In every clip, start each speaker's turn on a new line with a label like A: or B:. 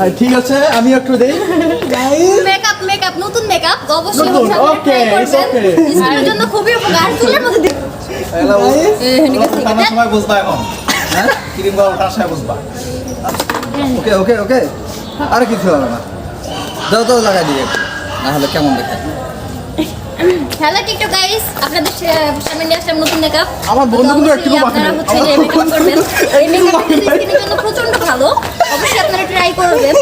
A: আর ঠিক আছে আমি একটু দেই।
B: মেকআপ মেকআপ নতুন মেকআপ অবশ্যই
A: ওকে ওকে.
B: স্কিনের জন্য খুবই উপকার চুলের মধ্যে দিন।
C: সময় বুঝবা এখন হ্যাঁ? ক্রিম বা ওঠার সময় বুঝবা।
D: ওকে ওকে ওকে আর কিছু হবে না। দাও দাও লাগাই দিয়ে। না হলে কেমন দেখে?
B: হ্যালো টিকটক গাইস আপনাদের সামনে নিয়ে আসলাম নতুন মেকআপ
A: আমার বন্ধু কিন্তু একটু
B: আপনারা হচ্ছে
A: নেই।
B: মেকআপ করবেন। এই মেকআপটা জন্য প্রচণ্ড ভালো। অবশ্যই আপনারা ট্রাই করবেন।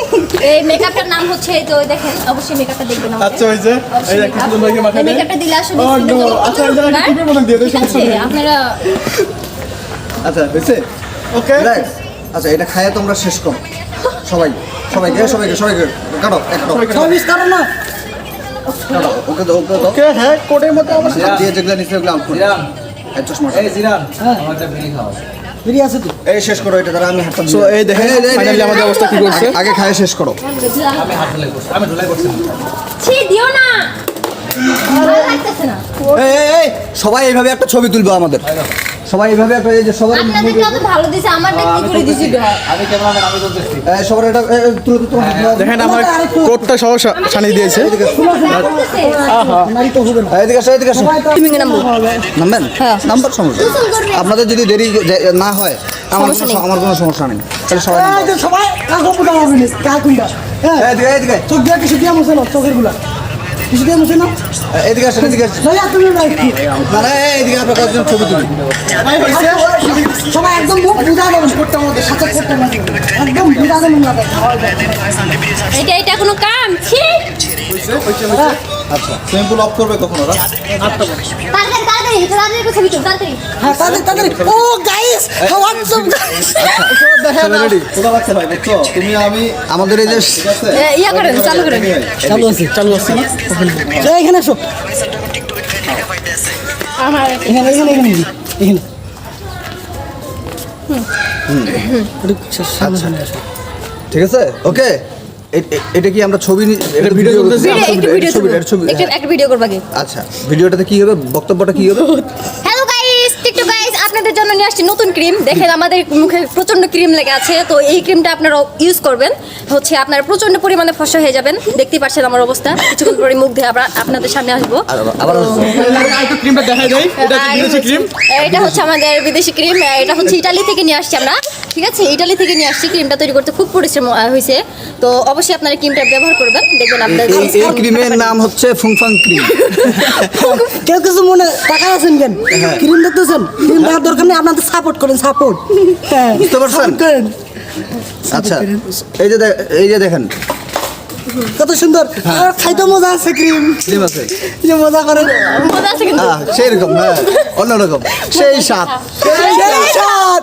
B: এই মেকআপটার নাম হচ্ছে এই তো দেখেন অবশ্যই মেকআপটা দেখবেন আমাকে।
A: আচ্ছা হয়েছে এই লোকে মাথায়
B: মেকআপটা দিলে আসলে
A: আচ্ছা, এই দিয়ে সমস্যা নেই।
B: আপনারা
D: আচ্ছা হয়েছে
A: ওকে
D: আচ্ছা এটা খাইয়ে তোমরা শেষ করো। সবাই সবাইকে সবাইকে সবাইকে কাটো এক কাটো। কাটো ওকে দাও ওকে দাও।
A: ওকে হ্যাঁ কোটের মতো আমার
D: দিয়ে যেগুলো নিচে ওগুলো আউট করে। এই চশমা
C: এই জিরান আমার একটা বিড়ি খাও
D: এই শেষ করো এটা দ্বারা আমি হাতটা
A: So, এই দেখেন, finally আমাদের অবস্থা কি করছে।
D: আগে খাইয়ে শেষ করো।
C: আমি হাত ধুলাই করছি আমি ধুলাই করছি
B: ছি দিও না। ভালো লাগতেছে
D: সবাই এইভাবে একটা ছবি তুলবো আমাদের। সবাই এইভাবে একটা এই যে সবার
B: আপনাদের কত ভালো দিছে? আমার দেখতে করে দিছি
C: আমি ক্যামেরাম্যান আমি করতেছি।
D: এই, সবার এটা তুলে তুলে
A: দেখেন আমার কোটটা সহ সানিয়ে দিয়েছে।
D: এদিকে আসো এদিকে আসো। নামবেন? নাম্বার সমস্যা আপনাদের যদি দেরি না হয় আমার কোনো আমার কোনো সমস্যা নেই। তাহলে সবাই
E: সবাই কাকু পুটা হবে না কাকুন্ডা হ্যাঁ
D: এদিকে এদিকে
E: চোখ দিয়ে কিছু দিয়ে না চোখেরগুলা। কিছু দিয়ে মুছে না
D: এদিকে আসেন এদিকে আসেন।
E: ভাইয়া তুমি
D: এই, এদিকে আপনার ছবি তুলি
E: সবাই একদম মুখ বুঝা দেবেন করতে আমাদের সাথে করতে আমাদের একদম বুঝা দেবেন না
B: এটা এটা কোনো কাম ছি।
C: আচ্ছা সুইমিং পুল অফ করবে কখন ওরা
B: তাড়াতাড়ি তাড়াতাড়ি তাড়াতাড়ি ছবি তুল তাড়াতাড়ি।
E: হ্যাঁ ও গাইস হোয়াটসঅ্যাপ গাইস
D: রেডি
C: কোথা লাগছে ভাই? দেখছ? তুমি আমি
D: আমাদের এই যে
C: ঠিক আছে।
B: ইয়া করেন চালু করেন।
A: চালু আছে চালু আছে।
E: এখানে এসো এখানে এখানে এখানে এখানে
D: আচ্ছা। ঠিক আছে? ওকে এটা কি আমরা ছবি
A: ভিডিও করতেছি?
D: ছবি এটা ছবি হ্যাঁ।
B: একটা ভিডিও করবা কি
D: আচ্ছা। ভিডিওটাতে কি হবে? বক্তব্যটা কি হবে
B: হ্যালো গাইস টিকটক গাইস আপনাদের জন্য নিয়ে আসছি নতুন ক্রিম। দেখেন আমাদের মুখে প্রচণ্ড ক্রিম লেগে আছে, তো এই ক্রিমটা আপনারা ইউজ করবেন। হচ্ছে আপনারা প্রচণ্ড পরিমাণে ফসা হয়ে যাবেন। দেখতে পাচ্ছেন আমার অবস্থা। কিছুক্ষণ পরে মুখ ধুয়ে আবার আপনাদের সামনে আসব।
A: এটা হচ্ছে
B: আর
A: বিদেশি ক্রিম
B: এটা হচ্ছে আমাদের বিদেশি ক্রিম এটা হচ্ছে ইটালি থেকে নিয়ে আসছি আমরা। ঠিক আছে? ইটালি থেকে নিয়ে আসছি। ক্রিমটা তৈরি করতে খুব পরিশ্রম হয়েছে। তো অবশ্যই আপনারা ক্রিমটা ব্যবহার করবেন। দেখবেন আপনাদের
D: এই ক্রিমের নাম হচ্ছে ফুংফাং ক্রিম
E: কেউ কিছু মনে টাকা আছেন কেন? ক্রিম দেখতেছেন? ক্রিম দেওয়ার দরকার নেই। আপনাদের সাপোর্ট করেন সাপোর্ট হ্যাঁ।
D: বুঝতে পারছেন?
E: করেন
D: আচ্ছা। এই যে এই যে দেখেন।
E: কত সুন্দর। আর খাইতে মজা আছে ক্রিম।
D: ক্রিম আছে।
E: যে মজা করেন
B: মজা আছে কিন্তু।
D: হ্যাঁ সেই রকম হ্যাঁ। অন্যরকম সেই স্বাদ।
E: সেই সাত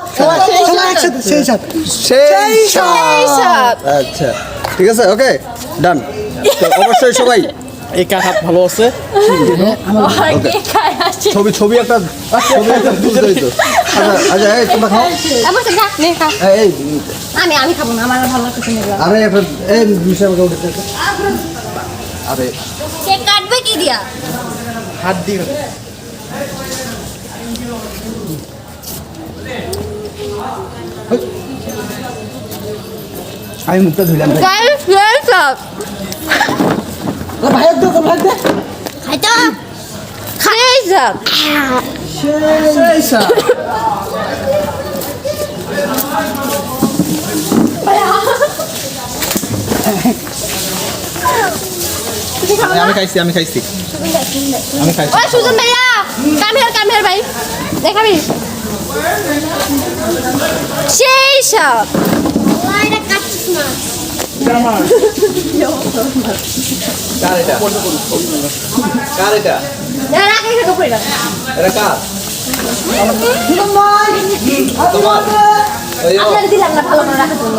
E: সেই সাত
D: সেই স্বাদ। আচ্ছা ঠিক আছে ওকে ডান। অবশ্যই সবাই
A: এই কার হাত ভালো আছে।
D: ছবি ছবি একটা ছবি একটা বুঝতেই তো আচ্ছা আচ্ছা এই তোমরা খাও।
B: আমার সাথে নে
D: এই,
B: আমি আমি খাব না আমার ভালো লাগতেছে না।
D: আরে একটা এই আমাকে উঠে আরে।
B: কাটবে কি দিয়া?
A: হাত দিয়ে
D: আমি মুখটা ধুইলাম। ভাই
E: ভাই দে
B: খাইতা খাইছা
A: সেই স্বাদ।
C: আমি খাইছি আমি খাইছি। আমি খাইছি।
B: ওই সুজন ভাইয়া কাম হিয়ার কাম হিয়ার ভাই। দেখাবি? সেই সব।
C: কার এটা কার এটা এটা কার তোমার
B: আপনার দিলাম না ভালো করে রাখার জন্য